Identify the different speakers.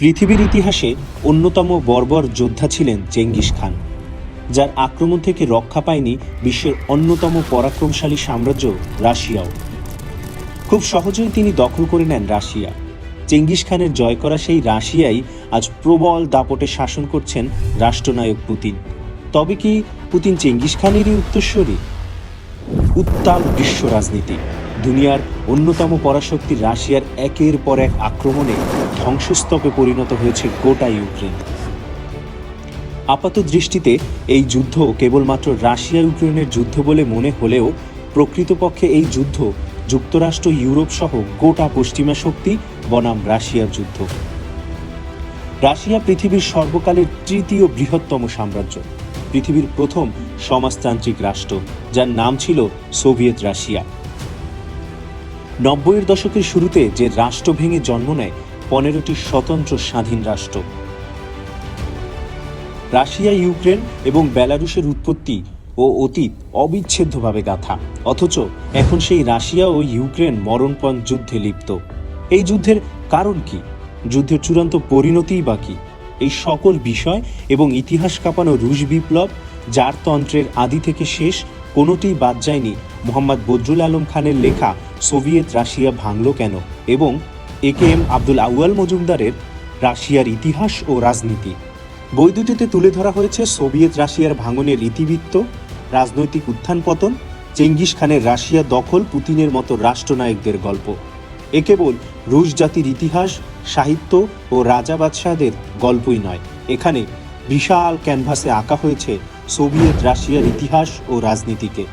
Speaker 1: পৃথিবীর ইতিহাসে অন্যতম বর্বর যোদ্ধা ছিলেন চেঙ্গিস খান, যার আক্রমণ থেকে রক্ষা পায়নি বিশ্বের অন্যতম পরাক্রমশালী সাম্রাজ্য রাশিয়াও। খুব সহজেই তিনি দখল করে নেন রাশিয়া। চেঙ্গিস খানের জয় করা সেই রাশিয়াই আজ প্রবল দাপটে শাসন করছেন রাষ্ট্রনায়ক পুতিন। তবে কি পুতিন চেঙ্গিস খানেরই উত্তরস্বরী উত্তাল বিশ্ব রাজনীতি। দুনিয়ার অন্যতম পরাশক্তি রাশিয়ার একের পর এক আক্রমণে ধ্বংসস্তপে পরিণত হয়েছে গোটা ইউক্রেন। আপাত দৃষ্টিতে এই যুদ্ধ কেবলমাত্র রাশিয়া ইউক্রেনের যুদ্ধ বলে মনে হলেও প্রকৃতপক্ষে এই যুদ্ধ যুক্তরাষ্ট্র, ইউরোপ সহ গোটা পশ্চিমা শক্তি বনাম রাশিয়ার যুদ্ধ। রাশিয়া পৃথিবীর সর্বকালের তৃতীয় বৃহত্তম সাম্রাজ্য, পৃথিবীর প্রথম সমাজতান্ত্রিক রাষ্ট্র, যার নাম ছিল সোভিয়েত রাশিয়া। নব্বইয়ের দশকের শুরুতে যে রাষ্ট্র ভেঙে জন্ম নেয়, পনেরোটি স্বতন্ত্র স্বাধীন রাষ্ট্র। রাশিয়া, ইউক্রেন এবং বেলারুশের উৎপত্তি ও অতীত অবিচ্ছেদ্যভাবে গাথা। অথচ এখন সেই রাশিয়া ও ইউক্রেন মরণপণ যুদ্ধে লিপ্ত। এই যুদ্ধের কারণ কি? যুদ্ধের চূড়ান্ত পরিণতিই বা কি? এই সকল বিষয় এবং ইতিহাস কাঁপানো রুশ বিপ্লব যার তন্ত্রের আদি থেকে শেষ, কোনোটিই বাদ যায়নি মোহাম্মদ বদরুল আলম খানের লেখা সোভিয়েত রাশিয়া ভাঙল কেন এবং এ কে এম আব্দুল আউয়াল মজুমদারের রাশিয়ার ইতিহাস ও রাজনীতি। দুটিতে তুলে ধরা হয়েছে সোভিয়েত রাশিয়ার ভাঙনের ইতিবৃত্ত রাজনৈতিক উত্থান পতন, চেঙ্গিস খানের রাশিয়া দখল, পুতিনের মতো রাষ্ট্রনায়কদের গল্প। এ কেবল রুশ জাতির ইতিহাস, সাহিত্য ও রাজা বাদশাহদের গল্পই নয়। এখানে বিশাল ক্যানভাসে আঁকা হয়েছে সোভিয়েত রাশিয়ার ইতিহাস ও রাজনীতিকে।